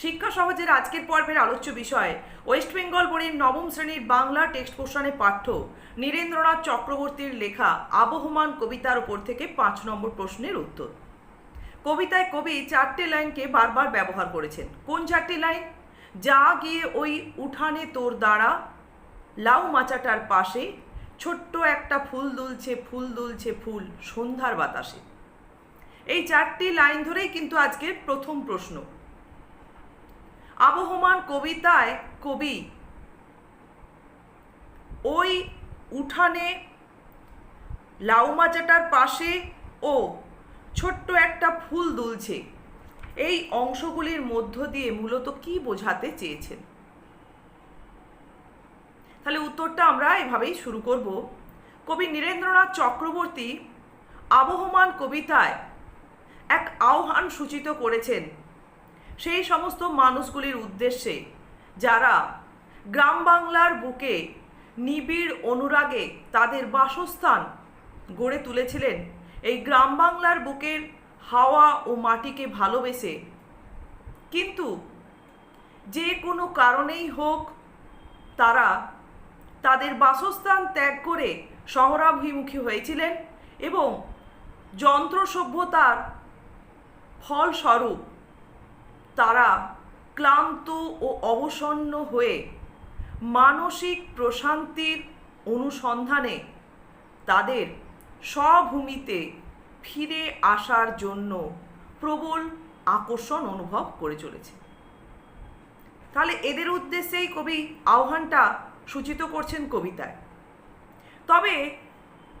শিক্ষা সহজের আজকের পর্বের আলোচ্য বিষয় ওয়েস্ট বেঙ্গল বোর্ডের নবম শ্রেণির বাংলা টেক্সট পোর্শনে পাঠ্য, নীরেন্দ্রনাথ চক্রবর্তীর লেখা আবহমান কবিতার উপর থেকে পাঁচ নম্বর প্রশ্নের উত্তর। কবিতায় কবি চারটে লাইনকে বারবার ব্যবহার করেছেন। কোন চারটি লাইন? যা গিয়ে ওই উঠানে তোর দাঁড়া, লাউ মাচাটার পাশে, ছোট্ট একটা ফুল দুলছে ফুল দুলছে ফুল সন্ধ্যার বাতাসে। এই চারটি লাইন ধরেই কিন্তু আজকের প্রথম প্রশ্ন। আবহমান কবিতায় কবি ওই উঠানে লাউ মাচাটার পাশে ও ছোট্ট একটা ফুল দুলছে। এই অংশগুলির মধ্য দিয়ে মূলত কি বোঝাতে চেয়েছেন? তাহলে উত্তরটা আমরা এভাবেই শুরু করব। কবি নীরেন্দ্রনাথ চক্রবর্তী আবহমান কবিতায় এক আহ্বান সূচিত করেছেন। সেই সমস্ত মানুষগুলির উদ্দেশ্যে যারা গ্রাম বাংলার বুকে নিবিড় অনুরাগে তাদের বাসস্থান গড়ে তুলেছিলেন, এই গ্রাম বাংলার বুকের হাওয়া ও মাটিকে ভালোবেসে। কিন্তু যে কোনো কারণেই হোক তারা তাদের বাসস্থান ত্যাগ করে শহরাভিমুখী হয়েছিলেন এবং যন্ত্র সভ্যতার ফলস্বরূপ তারা ক্লান্ত ও অবসন্ন হয়ে মানসিক প্রশান্তির অনুসন্ধানে তাদের স্বভূমিতে ফিরে আসার জন্য প্রবল আকর্ষণ অনুভব করে চলেছে। তাহলে এদের উদ্দেশ্যেই কবি আহ্বানটা সূচিত করছেন কবিতায়। তবে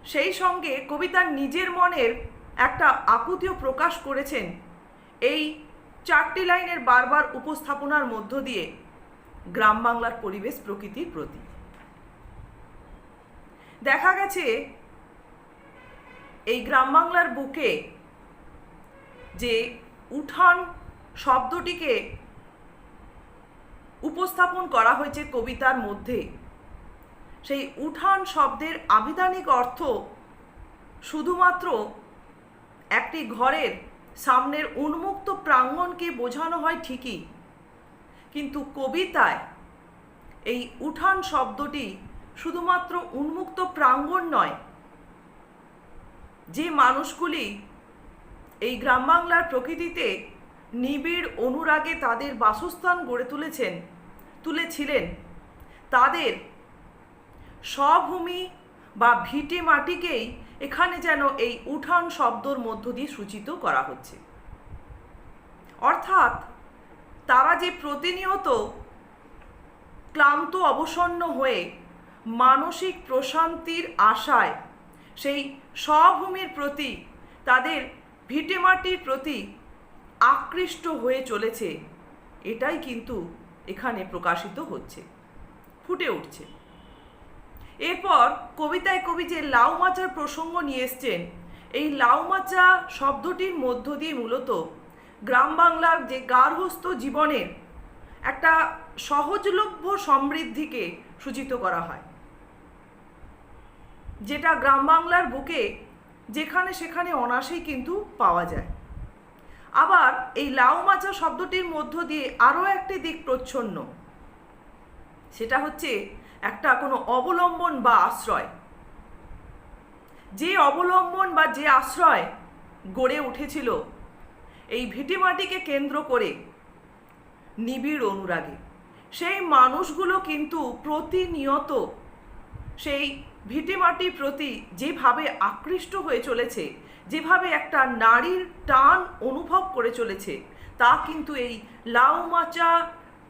সেই সঙ্গে কবিতার নিজের মনের একটা আকুতিও প্রকাশ করেছেন এই চারটি লাইনের বারবার উপস্থাপনার মধ্য দিয়ে গ্রাম বাংলার পরিবেশ প্রকৃতির প্রতি। দেখা গেছে, এই গ্রাম বাংলার বুকে যে উঠান শব্দটিকে উপস্থাপন করা হয়েছে কবিতার মধ্যে, সেই উঠান শব্দের আবিধানিক অর্থ শুধুমাত্র একটি ঘরের সামনের উন্মুক্ত প্রাঙ্গণকে বোঝানো হয় ঠিকই। কিন্তু কবিতায় এই উঠান শব্দটি শুধুমাত্র উন্মুক্ত প্রাঙ্গণ নয়, যে মানুষগুলি এই গ্রাম বাংলার প্রকৃতিতে নিবিড় অনুরাগে তাদের বাসস্থান গড়ে তুলেছেন, তুলেছিলেন, তাদের স্বভূমি বা ভিটে মাটিকেই এখানে যেন এই উঠান শব্দর মধ্য দিয়ে সূচিত করা হচ্ছে। অর্থাৎ, তারা যে প্রতিনিয়ত ক্লান্ত, অবসন্ন হয়ে মানসিক প্রশান্তির আশায় সেই স্বভূমির প্রতি, তাদের ভিটেমাটির প্রতি আকৃষ্ট হয়ে চলেছে, এটাই কিন্তু এখানে প্রকাশিত হচ্ছে, ফুটে উঠছে। এরপর কবিতায় কবি যে লাউ মাচার প্রসঙ্গ নিয়ে এসছেন, এই লাউ মাচা শব্দটির মধ্য দিয়ে মূলত গ্রাম বাংলার যে গার্হস্থ জীবনের একটা সহজলভ্য সমৃদ্ধিকে সূচিত করা হয়। যেটা গ্রাম বাংলার বুকে যেখানে সেখানে অনাসেই কিন্তু পাওয়া যায়। আবার এই লাউ মাচা শব্দটির মধ্য দিয়ে আরও একটি দিক প্রচ্ছন্ন। সেটা হচ্ছে একটা কোনো অবলম্বন বা আশ্রয়। যে অবলম্বন বা যে আশ্রয় গড়ে উঠেছিল, এই ভিটিমাটিকে কেন্দ্র করে নিবিড় অনুরাগে। সেই মানুষগুলো কিন্তু প্রতিনিয়ত সেই ভিটিমাটির প্রতি যেভাবে আকৃষ্ট হয়ে চলেছে, যেভাবে একটা নারীর টান অনুভব করে চলেছে, তা কিন্তু এই লাউ মাচা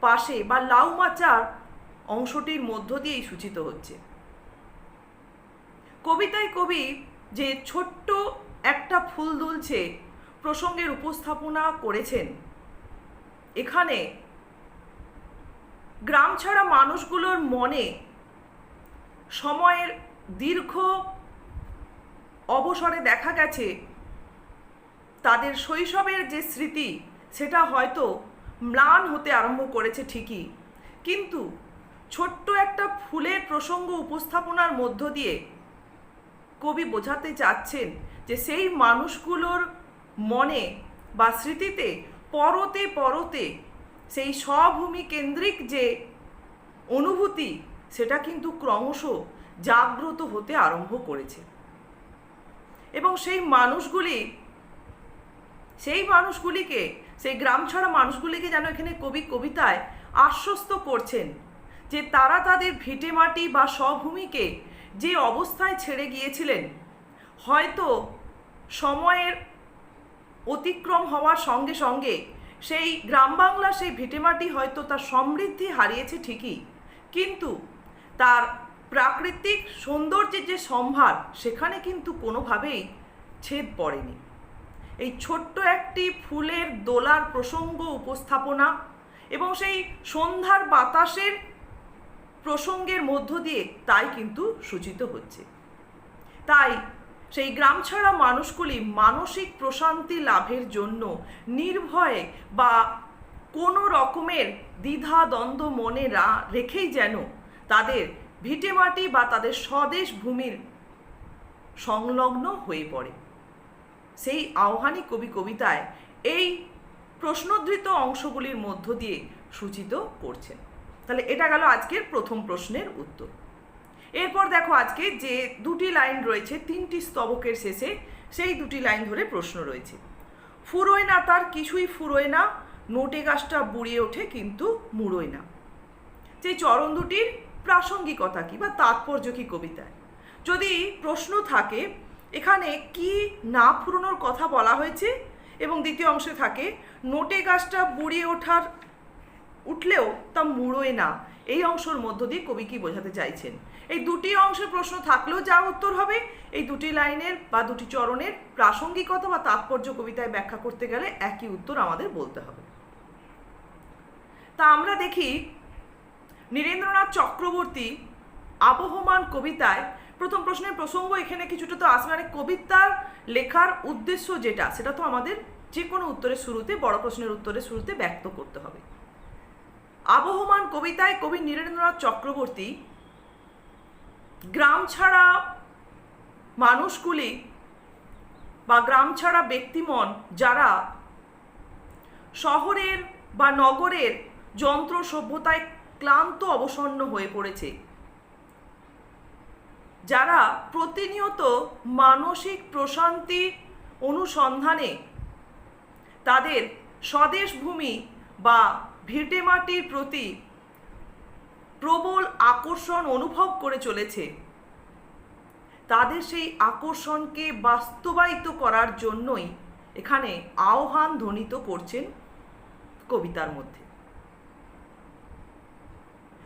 পাশে বা লাউ মাচার অংশটির মধ্য দিয়েই সূচিত হচ্ছে। কবিতায় কবি যে ছোট্ট একটা ফুল দুলছে প্রসঙ্গের উপস্থাপনা করেছেন। এখানে গ্রাম ছাড়া মানুষগুলোর মনে সময়ের দীর্ঘ অবসরে দেখা গেছে। তাদের শৈশবের যে স্মৃতি, সেটা হয়তো ম্লান হতে আরম্ভ করেছে ঠিকই। কিন্তু ছোট্ট একটা ফুলের প্রসঙ্গ উপস্থাপনার মধ্য দিয়ে কবি বোঝাতে চাচ্ছেন যে সেই মানুষগুলোর মনে বা স্মৃতিতে পরতে পরতে সেই স্বভূমি কেন্দ্রিক যে অনুভূতি, সেটা কিন্তু ক্রমশ জাগ্রত হতে আরম্ভ করেছে। এবং সেই মানুষগুলি, সেই মানুষগুলিকে, সেই গ্রাম ছাড়া মানুষগুলিকে যেন এখানে কবি কবিতায় আশ্বস্ত করছেন। যে তারা তাদের ভিটেমাটি বা স্বভূমিকে যে অবস্থায় ছেড়ে গিয়েছিলেন। হয়তো সময়ের অতিক্রম হওয়ার সঙ্গে সঙ্গে সেই গ্রাম বাংলার সেই ভিটেমাটি হয়তো তার সমৃদ্ধি হারিয়েছে ঠিকই, কিন্তু তার প্রাকৃতিক সৌন্দর্যের যে সম্ভার, সেখানে কিন্তু কোনোভাবেই ছেদ পড়েনি। এই ছোট্ট একটি ফুলের দোলার প্রসঙ্গ উপস্থাপনা এবং সেই সন্ধ্যার বাতাসের প্রসঙ্গের মধ্য দিয়ে তাই কিন্তু সূচিত হচ্ছে। তাই সেই গ্রাম ছাড়া মানুষগুলি মানসিক প্রশান্তি লাভের জন্য নির্ভয়ে বা কোনো রকমের দ্বিধা দ্বন্দ্ব মনে রা, রেখেই যেন তাদের ভিটেমাটি বা তাদের স্বদেশ ভূমির সংলগ্ন হয়ে পড়ে। সেই আহ্বানী কবি কবিতায় এই প্রশ্নধৃত অংশগুলির মধ্য দিয়ে সূচিত করছেন। তাহলে এটা গেল আজকের প্রথম প্রশ্নের উত্তর। এরপর দেখো আজকে যে দুটি লাইন রয়েছে, তিনটি স্তবকের শেষে সেই দুটি লাইন ধরে প্রশ্ন রয়েছে। ফুরোয় না তার কিছুই ফুরোয় না, নোটে গাছটা বুড়িয়ে ওঠে কিন্তু মুড়োয় না। যে চরণ দুটির প্রাসঙ্গিকতা কি বা তাৎপর্য কি কবিতায়? যদি প্রশ্ন থাকে, এখানে কি না ফুরোনোর কথা বলা হয়েছে এবং দ্বিতীয় অংশে থাকে, নোটে গাছটা বুড়িয়ে ওঠার উঠলেও তা মুড়োয় না। এই অংশের মধ্য দিয়ে কবি কি বোঝাতে চাইছেন? এই দুটি অংশের প্রশ্ন থাকলেও যা উত্তর হবে, এই দুটি লাইনের বা দুটি চরণের প্রাসঙ্গিকতা বা তাৎপর্য কবিতায় ব্যাখ্যা করতে গেলে একই উত্তর আমাদের বলতে হবে। তা আমরা দেখি, নীরেন্দ্রনাথ চক্রবর্তী আবহমান কবিতায়, প্রথম প্রশ্নের প্রসঙ্গ এখানে কিছুটা তো আসবে মানে কবিতার লেখার উদ্দেশ্য যেটা, সেটা তো আমাদের যে কোনো উত্তরের শুরুতে, বড় প্রশ্নের উত্তরের শুরুতে ব্যক্ত করতে হবে। আবহমান কবিতায় কবি নীরেন্দ্রনাথ চক্রবর্তী, গ্রাম ছাড়া মানুষগুলি বা গ্রাম ছাড়া ব্যক্তিমন যারা শহরের বা নগরের যন্ত্র সভ্যতায় ক্লান্ত অবসন্ন হয়ে পড়েছে। যারা প্রতিনিয়ত মানসিক প্রশান্তি অনুসন্ধানে তাদের স্বদেশ ভূমি বা ভিটেমাটির প্রতি প্রবল আকর্ষণ অনুভব করে চলেছে। তাদের সেই আকর্ষণকে বাস্তবায়িত করার জন্যই এখানে আহ্বান ধ্বনিত করছেন কবিতার মধ্যে।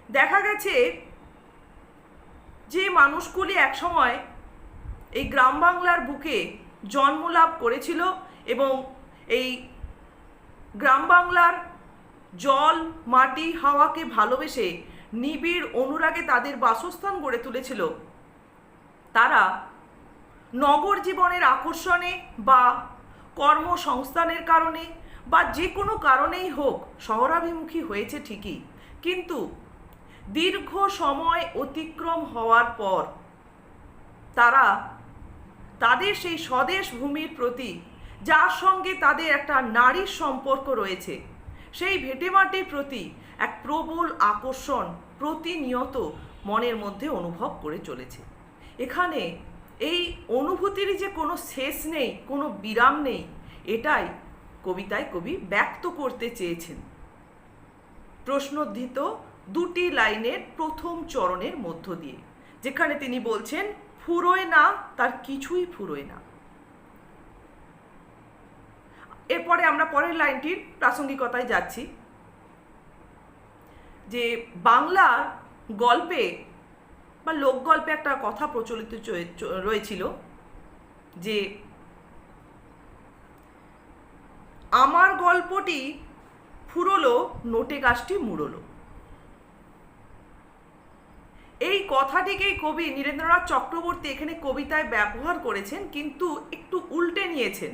দেখা গেছে যে মানুষগুলি একসময় এই গ্রাম বাংলার বুকে জন্মলাভ করেছিল এবং এই গ্রাম বাংলার জল, মাটি, হাওয়াকে ভালোবেসে নিবিড় অনুরাগে তাদের বাসস্থান গড়ে তুলেছিল। তারা নগর জীবনের আকর্ষণে বা কর্মসংস্থানের কারণে বা যে কোনো কারণেই হোক শহরাভিমুখী হয়েছে ঠিকই। কিন্তু দীর্ঘ সময় অতিক্রম হওয়ার পর তারা তাদের সেই স্বদেশ ভূমির প্রতি, যার সঙ্গে তাদের একটা নারীর সম্পর্ক রয়েছে। সেই ভেটেমাটির প্রতি এক প্রবল আকর্ষণ প্রতিনিয়ত মনের মধ্যে অনুভব করে চলেছে। এখানে এই অনুভূতির যে কোনো শেষ নেই, কোনো বিরাম নেই, এটাই কবিতায় কবি ব্যক্ত করতে চেয়েছেন। প্রশ্নোদ্ধিত দুটি লাইনের প্রথম চরণের মধ্য দিয়ে, যেখানে তিনি বলছেন, ফুরোয় না, তার কিছুই ফুরোয় না। এরপরে আমরা পরের লাইনটির প্রাসঙ্গিকতায় যাচ্ছি। যে বাংলা গল্পে বা লোকগল্পে একটা কথা প্রচলিত রয়েছিল যে আমার গল্পটি ফুরলো, নোটে গাছটি মুড়লো। এই কথাটিকেই কবি নীরেন্দ্রনাথ চক্রবর্তী এখানে কবিতায় ব্যবহার করেছেন, কিন্তু একটু উল্টে নিয়েছেন।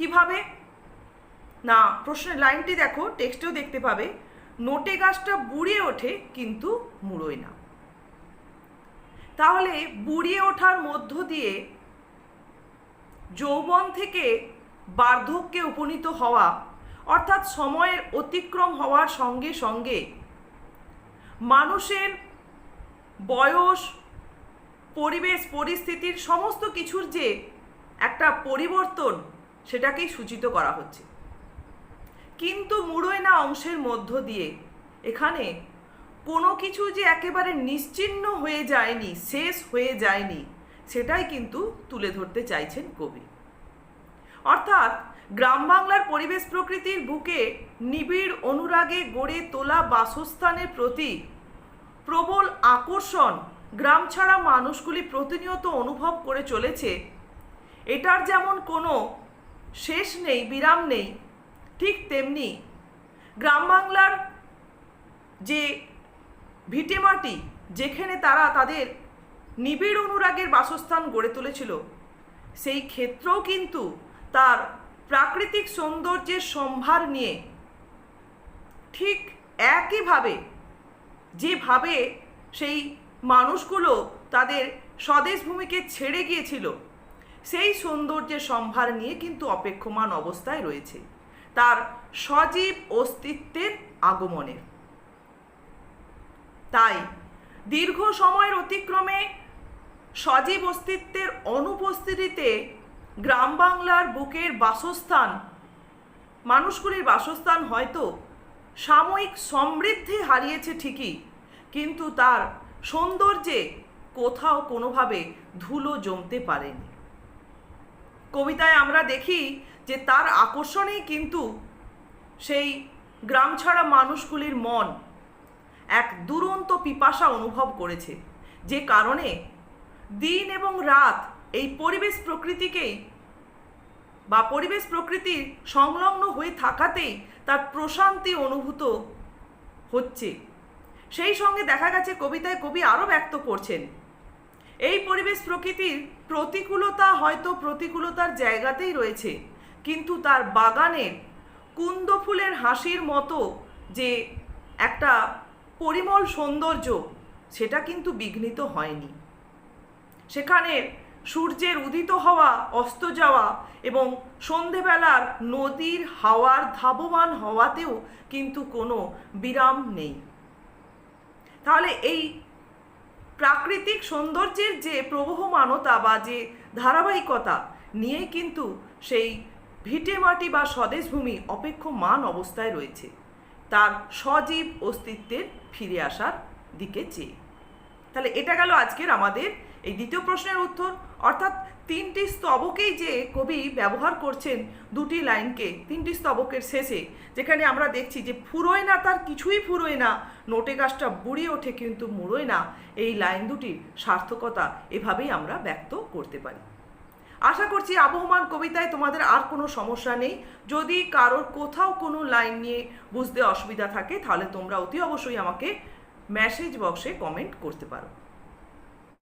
কীভাবে? না, প্রশ্নের লাইনটি দেখো, টেক্সটেও দেখতে পাবে। নোটে গাছটা বুড়িয়ে ওঠে, কিন্তু মুড়োয় না। তাহলে বুড়িয়ে ওঠার মধ্য দিয়ে যৌবন থেকে বার্ধক্যে উপনীত হওয়া, অর্থাৎ সময়ের অতিক্রম হওয়ার সঙ্গে সঙ্গে মানুষের বয়স, পরিবেশ, পরিস্থিতির সমস্ত কিছুর যে একটা পরিবর্তন সেটাকেই সূচিত করা হচ্ছে। কিন্তু মুড়োয়না অংশের মধ্য দিয়ে এখানে কোনো কিছু যে একেবারে নিশ্চিহ্ন হয়ে যায়নি, শেষ হয়ে যায়নি, সেটাই কিন্তু তুলে ধরতে চাইছেন কবি। অর্থাৎ গ্রাম বাংলার পরিবেশ প্রকৃতির বুকে নিবিড় অনুরাগে গড়ে তোলা বাসস্থানের প্রতি প্রবল আকর্ষণ গ্রাম ছাড়া মানুষগুলি প্রতিনিয়ত অনুভব করে চলেছে, এটার যেমন কোনো শেষ নেই, বিরাম নেই, ঠিক তেমনি গ্রাম বাংলার যে ভিটেমাটি যেখানে তারা তাদের নিবিড় অনুরাগের বাসস্থান গড়ে তুলেছিল, সেই ক্ষেত্রেও কিন্তু তার প্রাকৃতিক সৌন্দর্যের সম্ভার নিয়ে ঠিক একইভাবে, যেভাবে সেই মানুষগুলো তাদের স্বদেশ ভূমিকে ছেড়ে গিয়েছিল সেই সৌন্দর্যের সম্ভার নিয়ে কিন্তু অপেক্ষমান অবস্থায় রয়েছে। তার সজীব অস্তিত্বের আগমনের তাই দীর্ঘ সময়ের অতিক্রমে সজীব অস্তিত্বের অনুপস্থিতিতে গ্রাম বাংলার বুকের বাসস্থান, মানুষগুলির বাসস্থান হয়তো সাময়িক সমৃদ্ধি হারিয়েছে ঠিকই, কিন্তু তার সৌন্দর্যে কোথাও কোনোভাবে ধুলো জমতে পারেনি। কবিতায় আমরা দেখি যে তার আকর্ষণেই কিন্তু সেই গ্রাম ছাড়া মানুষগুলির মন এক দুরন্ত পিপাসা অনুভব করেছে, যে কারণে দিন এবং রাত এই পরিবেশ প্রকৃতিকেই বা পরিবেশ প্রকৃতির সংলগ্ন হয়ে থাকাতেই তার প্রশান্তি অনুভূত হচ্ছে। সেই সঙ্গে দেখা গেছে কবিতায় কবি আরও ব্যক্ত করছেন এই পরিবেশ প্রকৃতির প্রতিকূলতা হয়তো প্রতিকূলতার জায়গাতেই রয়েছে, কিন্তু তার বাগানের কুন্দ ফুলের হাসির মতো যে একটা পরিমল সৌন্দর্য, সেটা কিন্তু বিঘ্নিত হয়নি। সেখানে সূর্যের উদিত হওয়া, অস্ত যাওয়া এবং সন্ধেবেলার নদীর হাওয়ার ধাবমান হওয়াতেও কিন্তু কোনো বিরাম নেই। তাহলে এই প্রাকৃতিক সৌন্দর্যের যে প্রবহমানতা বা যে ধারাবাহিকতা নিয়ে কিন্তু সেই ভিটে মাটি বা স্বদেশভূমি অপেক্ষমান অবস্থায় রয়েছে। তার সজীব অস্তিত্বের ফিরে আসার দিকে চেয়ে। তাহলে এটা গেল আজকের আমাদের এই দ্বিতীয় প্রশ্নের উত্তর। অর্থাৎ তিনটি স্তবকেই যে কবি ব্যবহার করছেন দুটি লাইনকে, তিনটি স্তবকের শেষে, যেখানে আমরা দেখছি যে ফুরোয় না, তার কিছুই ফুরোয় না, নোটে গাছটা বুড়ি ওঠে কিন্তু মুড়োয় না, এই লাইন দুটির সার্থকতা এভাবেই আমরা ব্যক্ত করতে পারি। আশা করছি আবহমান কবিতায় তোমাদের আর কোনো সমস্যা নেই। যদি কারোর কোথাও কোনো লাইন নিয়ে বুঝতে অসুবিধা থাকে, তাহলে তোমরা অতি অবশ্যই আমাকে মেসেজ বক্সে কমেন্ট করতে পারো।